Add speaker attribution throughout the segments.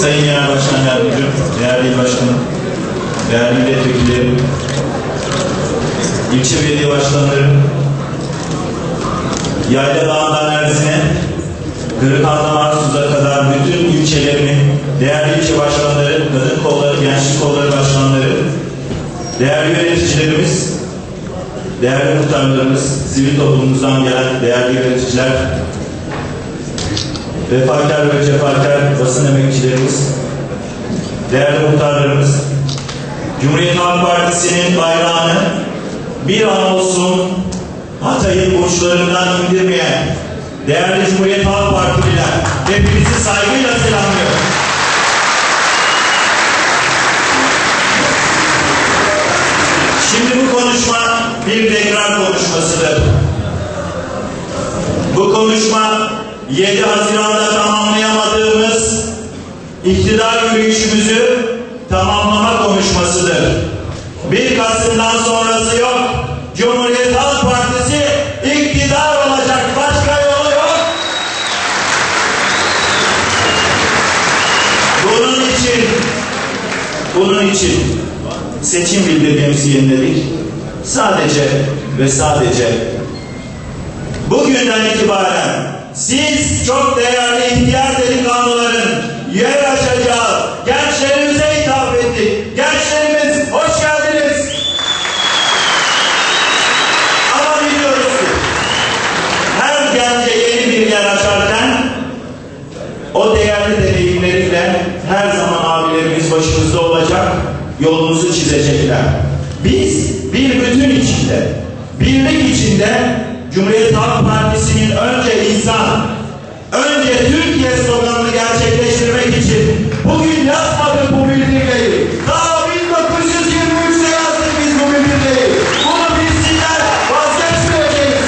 Speaker 1: Sayın Genel Başkan Yardımcım, değerli il başkanım, değerli milletvekillerim, ilçe belediye başkanlarım, Yayla Dağı'ndan Erzin'e, Kırıkhan'dan Arsuz'a kadar bütün ilçelerimin değerli ilçe başkanları, kadın kolları, gençlik kolları başkanları, değerli yöneticilerimiz, değerli muhtarlarımız, sivil toplumumuzdan gelen değerli yöneticiler, vefakar ve cefakar basın emekçilerimiz, değerli muhtarlarımız, Cumhuriyet Halk Partisi'nin bayrağını bir an olsun Hatay'ın burçlarından indirmeyen değerli Cumhuriyet Halk Partililer hepinizi saygıyla selamlıyorum. Şimdi bu konuşma bir tekrar konuşmasıdır. Bu konuşma 7 Haziran'da tamamlayamadığımız iktidar yürüyüşümüzü tamamlama konuşmasıdır. 1 Kasım'dan sonrası yok. Cumhuriyet Halk Partisi iktidar olacak. Başka yolu yok. Bunun için bunun için seçim bildirgemizi yeniledik. Sadece ve sadece bugünden itibaren siz çok değerli ihtiyar delikanlıların yer açacağı gençlerimize hitap ettik. Gençlerimiz hoş geldiniz. Ama biliyoruz ki her gence yeni bir yer açarken o değerli deneyimleriyle her zaman abilerimiz başımızda olacak, yolumuzu çizecekler. Biz bir bütün içinde, birlik içinde Cumhuriyet Halk Partisi'nin önce insan, önce Türkiye sloganını gerçekleştirmek için bugün yazmadık bu bildirgeyi. Daha 1923'te yazdık biz bu bildirgeyi. Bunu bilsinler, vazgeçmeyeceğiz.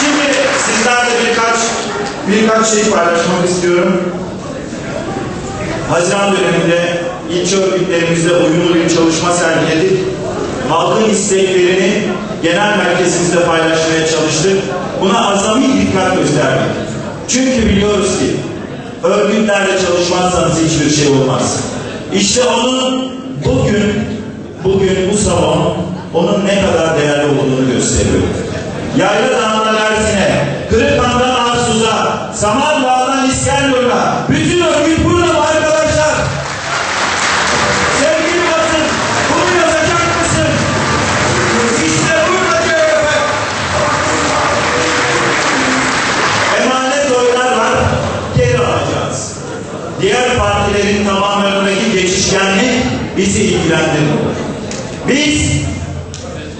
Speaker 1: Şimdi sizlerle birkaç birkaç şey paylaşmak istiyorum. Haziran döneminde ilçe örgütlerimizde uyumlu bir çalışma sergiledik. Halkın isteklerini genel merkezimizde paylaşmaya çalıştık. Buna azami dikkat gösterdik. Çünkü biliyoruz ki örgütlerle çalışmazsanız hiçbir şey olmaz. İşte onun bugün bugün bu salon onun ne kadar değerli olduğunu gösteriyor. Yayla Dağı'ndan Erzin'e, Kırıkhan'dan Arsuz'a, Samandağ'dan partilerin tamamlarındaki geçişkenlik bizi ilgilendirmiyor. Biz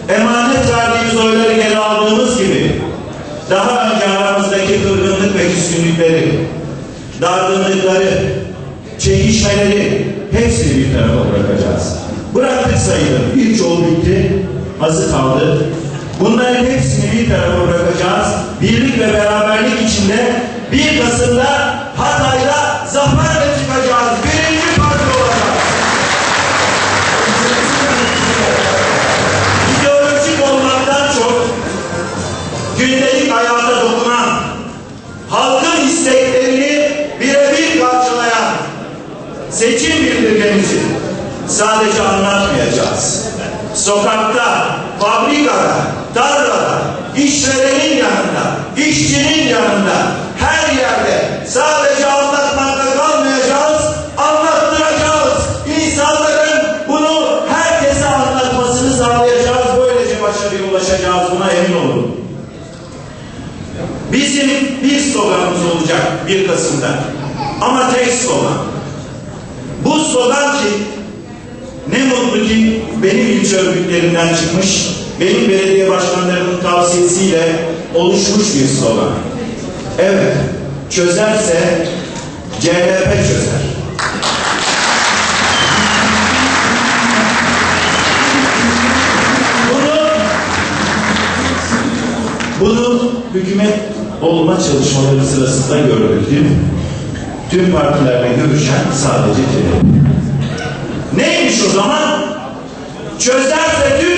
Speaker 1: emanet verdiğimiz oyları geri aldığımız gibi daha önce aramızdaki kırgınlık ve küskünlükleri, dargınlıkları, çekişmeleri hepsini bir tarafa bırakacağız. Bıraktık sayılır. Birçoğu bitti, azı kaldı. Bunların hepsini bir tarafa bırakacağız. Birlik ve beraberlik içinde 1 Kasım'da tarlada, işverenin yanında, işçinin yanında, her yerde sadece anlatmakla kalmayacağız, anlattıracağız. İnsanların bunu herkese anlatmasını sağlayacağız. Böylece başarıya ulaşacağız. Buna emin olun. Bizim bir sloganımız olacak 1 Kasım'da. Ama tek slogan. Bu slogan ki ne mutlu ki benim ilçe örgütlerimden çıkmış, benim belediye başkanlarımın tavsiyesiyle oluşmuş bir slogan. Evet, çözerse CHP çözer. Bunu bunu hükümet olma çalışmaları sırasında mi? Tüm partilerle görüşen sadece CHP. Neymiş o zaman? Çözerse Türkiye'de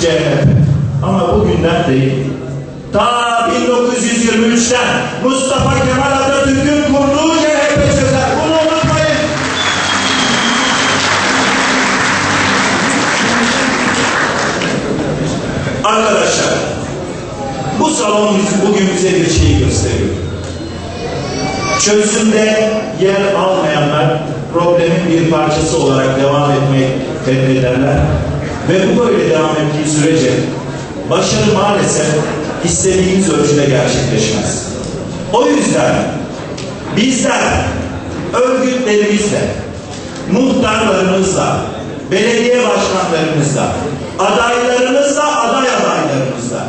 Speaker 1: cennet. Ama bugünden değil. Ta 1923'ten Mustafa Kemal Atatürk'ün kurduğu CHP çözer. Bunu unutmayın. Arkadaşlar bu salon bugün bize bir şey gösteriyor. Çözümde yer almayanlar problemin bir parçası olarak devam etmeyi reddederler. Ve bu böyle devam ettiği sürece başarı maalesef istediğimiz ölçüde gerçekleşmez. O yüzden bizler örgütlerimizle, muhtarlarımızla, belediye başkanlarımızla, adaylarımızla, aday adaylarımızla,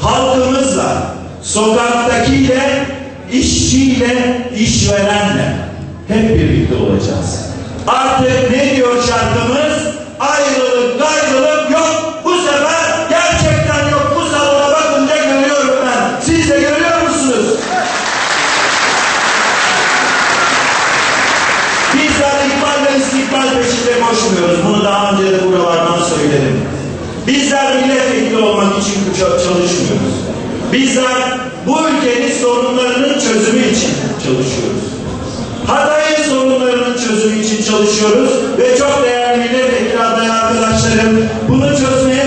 Speaker 1: halkımızla, sokaktakiyle, işçiyle, işverenle hep birlikte olacağız. Artık ne diyor şarkımız? Milletvekili olmak için çalışmıyoruz. Bizler bu ülkenin sorunlarının çözümü için çalışıyoruz. Hatay'ın sorunlarının çözümü için çalışıyoruz ve çok değerli milletvekili aday arkadaşlarım bunu çözmeye